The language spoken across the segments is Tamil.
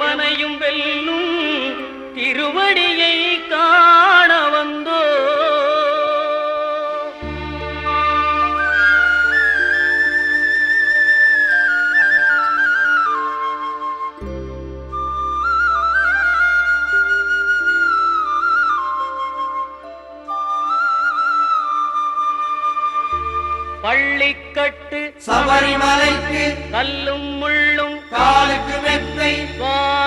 யமனையும் வெல்லும் திருவடியை காண வந்தோ. பள்ளிக்கட்டு சபரிமலைக்கு கல்லும் முள்ளும் காலுக்கு மெத்தை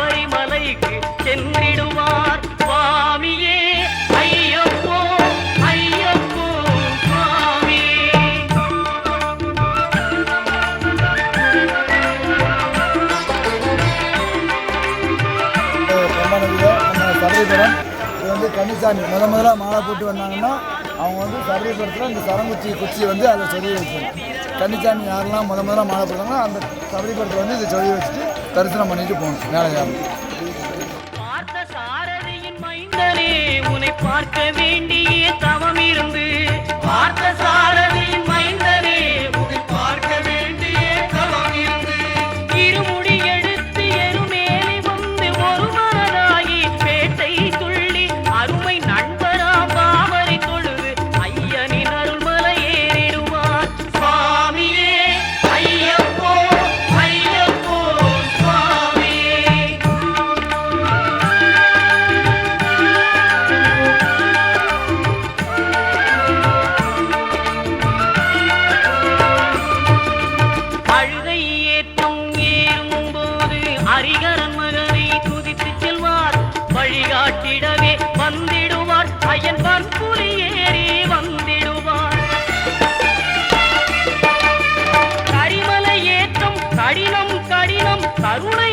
சபரிமலைக்கு சென்றிடுவார் சுவாமியே. ஐயப்போ ஐயப்போ சுவாமி. பிரம்மாண்டத்தில் சபரிபுரம் இது வந்து கன்னிசாமி. முத முதல்ல மாலை போட்டு வந்தாங்கன்னா அவங்க வந்து சபரிபுரத்தில் இந்த சரங்குச்சி குச்சி வந்து அதில் சொல்லி வைக்கணும் கன்னிசாமி யாரெல்லாம் முத முதல்ல மாலை போட்டாங்கன்னா அந்த சபரிபுரத்தில் வந்து இதை சொல்லி வச்சுட்டு தரிசனம் பண்ணிட்டு போகணும். மேலே ஏறணும் பார்த்த சாரதியின் மைந்தனே உன்னை பார்க்க வேண்டிய தவம் இருந்து. பார்த்த சாரதி வந்திடுவார் பற்புலி ஏறி வந்திடுவார். கரிமலை ஏற்றம் கடினம் கடினம் கருணை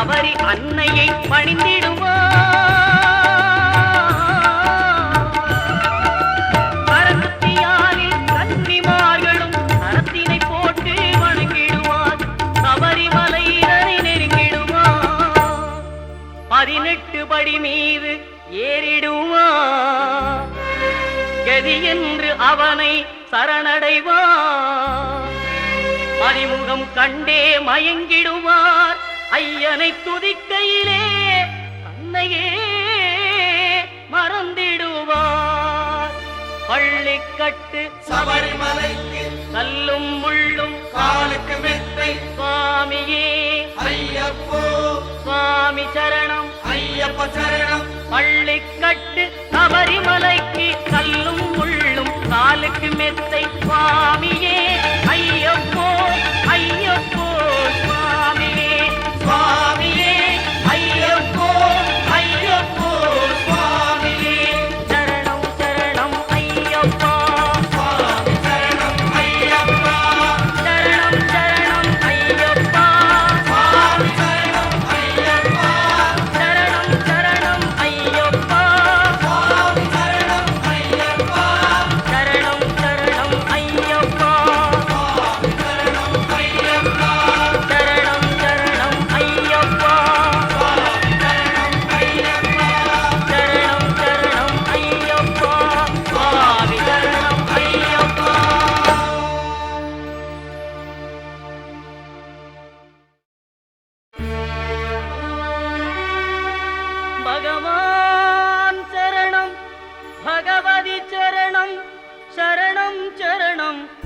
அவரி அன்னையை பணிந்திடுவோ கரகத்தியாரில் கன்னிமார்களும் கரத்தினை போட்டு வணங்கிடுவார் சபரிமலையினரை நெருங்கிடுவார் பதினெட்டு படி மீது ஏறிடுவார் கதி என்று அவனை சரணடைவார் அறிமுகம் கண்டே மயங்கிடுவார். ஐயனை துதிக்கையிலே தன்னையே மறந்திடுவார். பள்ளிக்கட்டு சபரிமலைக்கு கல்லும் முள்ளும் காலுக்கு மெத்தை சுவாமியே. ஐயப்போ. சுவாமி சரணம். ஐயப்ப சரணம். பள்ளிக்கட்டு சபரிமலைக்கு கல்லும் முள்ளும் காலுக்கு மெத்தை சுவாமியே.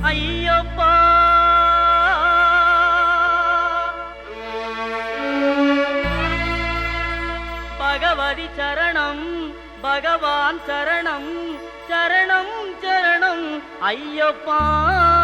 ஐயப்பா. பகவதி சரணம் பகவான் சரணம் சரணம் சரணம் ஐயப்பா.